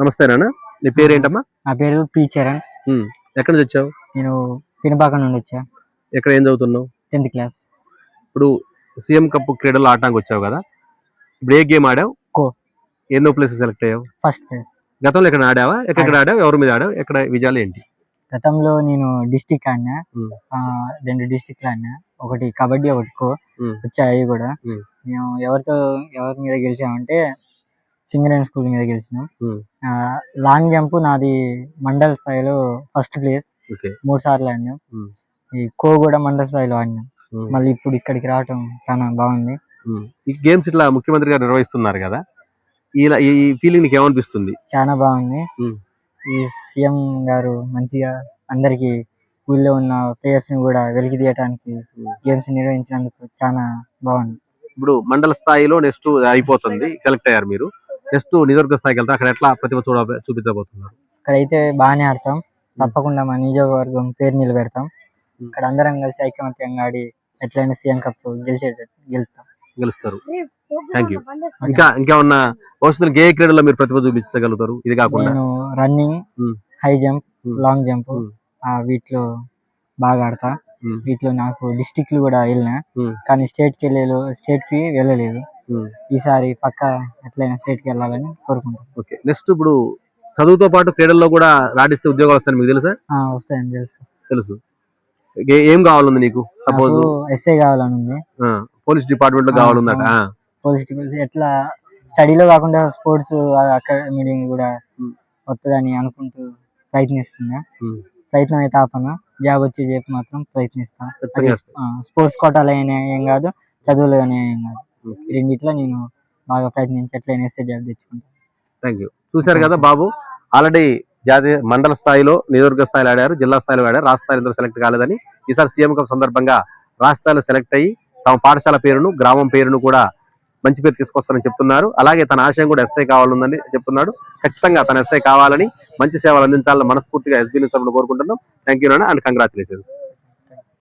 నమస్తే నాన్న. నీ పేరేంటమ్మా? నా పేరు పి చరణ్. ఎక్కడి నుంచి వచ్చావు? నేను పినపాక నుండి వచ్చా. ఎక్కడ ఏం చదువుతున్నావు? Tenth class. ఇప్పుడు సీఎం కప్ క్రీడలు ఆడటానికి వచ్చావు కదా? ఇప్పుడు ఏ గేమ్ ఆడావు? ఖో. ఎన్నో ప్లేసెస్ సెలెక్ట్ అయ్యావు? First place. గతంలో ఎక్కడ ఆడావా? ఎక్కడ ఆడావు? ఎవరి మీద ఆడావు? ఎక్కడ విజయాలు ఏంటి? గతంలో నేను డిస్టిక్ ఆడినా. రెండు డిస్టిక్లు ఆడినా. ఒకటి కబడ్డీ ఒకటి ఖో. ఉమ్. వచ్చాయి కూడా. మేము ఎవరితో ఎవరి మీద గెలిచామంటే సింగరేణి స్కూల్ మీద గెలిచినాం. లాంగ్ జంప్ నాది మండల్ స్థాయిలో ఫస్ట్ ప్లేస్. మూడు సార్లు ఆడినాం. ఈ ఖో కూడా మండల స్థాయిలో ఆడినాం. మళ్ళీ ఇప్పుడు ఇక్కడికి రావటం చాలా బాగుంది. ఈ గేమ్స్ ఇట్లా ముఖ్యమంత్రి గారు నిర్వహిస్తున్నారు కదా ఇలా ఈ ఫీలింగ్ నీకు ఏమనిపిస్తుంది? చాలా బాగుంది. ఈ సీఎం గారు మంచిగా అందరికి ఊళ్ళో ఉన్న ప్లేయర్స్ని కూడా వెలికి తీయటానికి ఉమ్. గేమ్స్ నిర్వహించినందుకు చాలా బాగుంది. ఇప్పుడు మండల స్థాయిలో నెక్స్ట్ అయిపోతుంది. సెలెక్ట్ అయ్యారు మీరు. నెక్స్ట్ నియోజకవర్గ స్థాయికి వెళ్తే అక్కడ ఎట్లా ప్రతిభ చూడ చూపించబోతున్నారు ఇక్కడైతే బాగానే ఆడతాం తప్పకుండా మా నియోజకవర్గం పేరు నిలబెడతాం. ఇక్కడ అందరం కలిసి ఐకమత్యంగా ఆడి ఎట్లయినా సీఎం కప్ గెలిచేటట్టు గెలుస్తాం గెలుస్తారు థ్యాంక్ యూ ఇంకా ఇంకేమన్నా భవిష్యత్తులో ఏ క్రీడల్లో మీరు ప్రతిభ చూపించగలుగుతారు ఇది కాకుండా నేను running. High jump. Long jump. ఆ వీటిలో బాగా ఆడతా. వీటిలో నాకు డిస్టిక్లు కూడా వెళ్ళినా. కానీ స్టేట్కి వెళ్ళే స్టేట్కి వెళ్ళలేదు. ఈసారి పక్క ఎట్లయినా స్టేట్కి వెళ్ళాలని కోరుకుంటాం ఓకే నెక్స్ట్ ఇప్పుడు చదువుతో పాటు క్రీడల్లో కూడా రాణిస్తే ఉద్యోగాలు వస్తాయని మీకు తెలుసా? ఆ, వస్తాయని తెలుసు. తెలుసు. ఏ- ఏం కావాలంది నీకు? సపోజ్ నాకు ఎస్ఐ కావాలని ఉంది పోలీస్ డిపార్ట్మెంట్లో కావాలన్నట ఆ. పోజిటివ్ ఎట్లా స్టడీలో కాకుండా స్పోర్ట్స్ అకాడమీ కూడా ఉమ్. వస్తుందని అనుకుంటూ ప్రయత్నిస్తున్నా. ఉమ్. ప్రయత్నం అయితే ఆపను. జాబ్ వచ్చే చెప్పి మాత్రం ప్రయత్నిస్తా. ఖచ్చితంగా. స్పోర్ట్స్ కోటాలో అయినా ఏం కాదు చదువులో అయినా ఏం కాదు. రెండిట్లో నేను బాగా ప్రయత్నించి ఎట్లయినా ఎస్ఐ జాబ్ తెచ్చుకుంటాను థ్యాంక్ యూ చూశారు కదా బాబు ఆల్రెడీ జాతీయ మండల స్థాయిలో నియోజకవర్గ స్థాయిలో ఆడారు జిల్లా స్థాయిలో ఆడారు రాష్ట్ర స్థాయిలో సెలెక్ట్ కాలేదని ఈసారి సీఎం కప్ సందర్భంగా రాష్ట్ర స్థాయిలో సెలెక్ట్ అయ్యి తమ పాఠశాల పేరును గ్రామం పేరును కూడా మంచి పేరు తీసుకొస్తారని చెప్తున్నారు. అలాగే తన ఆశయం కూడా ఎస్ఐ కావాలని చెప్తున్నాడు. ఖచ్చితంగా తన ఎస్ఐ కావాలని మంచి సేవలు అందించాలని మనస్ఫూర్తిగా ఎస్బీ న్యూస్ తరఫున కోరుకుంటున్నాం. Thank you and congratulations